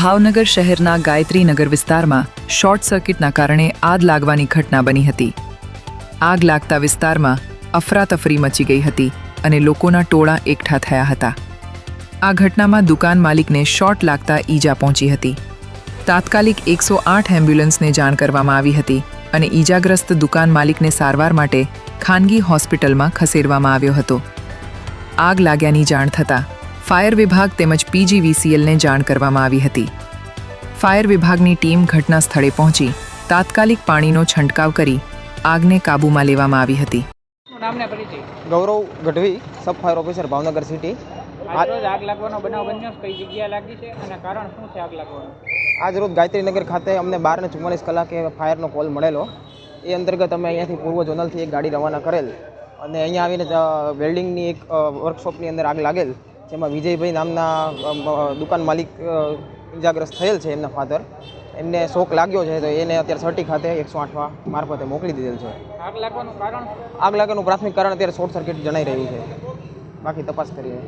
ભાવનગર શહેરના ગાયત્રીનગર વિસ્તારમાં શોર્ટ સર્કિટના કારણે આગ લાગવાની ઘટના બની હતી. આગ લાગતા વિસ્તારમાં અફરાતફરી મચી ગઈ હતી અને લોકોના ટોળા એકઠા થયા હતા. આ ઘટનામાં દુકાન માલિકને શોર્ટ લાગતા ઈજા પહોંચી હતી. તાત્કાલિક એકસો આઠ એમ્બ્યુલન્સને જાણ કરવામાં આવી હતી અને ઈજાગ્રસ્ત દુકાન માલિકને સારવાર માટે ખાનગી હોસ્પિટલમાં ખસેડવામાં આવ્યો હતો. આગ લાગ્યાની જાણ થતાં ફાયર વિભાગ તેમજ પીજીવીસીએલને જાણ કરવામાં આવી હતી. ફાયર વિભાગની ટીમ ઘટના સ્થળે પહોંચી તાત્કાલિક પાણીનો છંટકાવ કરી આગને કાબૂમાં લેવામાં આવી હતી. Gaurav Gadhvi sub fire officer Bhavnagar city. આજ રોજ આગ લાગવાનો બનાવ બન્યો કઈ જગ્યા લાગી છે અને કારણ શું છે આગ લાગવાનું? આજ રોજ ગાયત્રીનગર ખાતે અમને બાર ને ચુમ્માલીસ કલાકે ફાયરનો કોલ મળેલો. એ અંતર્ગત અમે અહીંયાથી પૂર્વ ઝોનલથી એક ગાડી રવાના કરેલ અને અહીંયા આવીને વેલ્ડિંગની એક વર્કશોપની અંદર આગ લાગેલ. જેમાં વિજયભાઈ નામના દુકાન માલિક ઇજાગ્રસ્ત થયેલ છે એમના ફાધર એમને શોક લાગ્યો છે તો એને અત્યારે સર્ટી ખાતે એકસો આઠવા મારફતે મોકલી દીધેલ છે. આગ લાગવાનું કારણ? આગ લાગવાનું પ્રાથમિક કારણ અત્યારે શોર્ટ સર્કિટ જણાઈ રહ્યું છે. બાકી તપાસ કરીએ.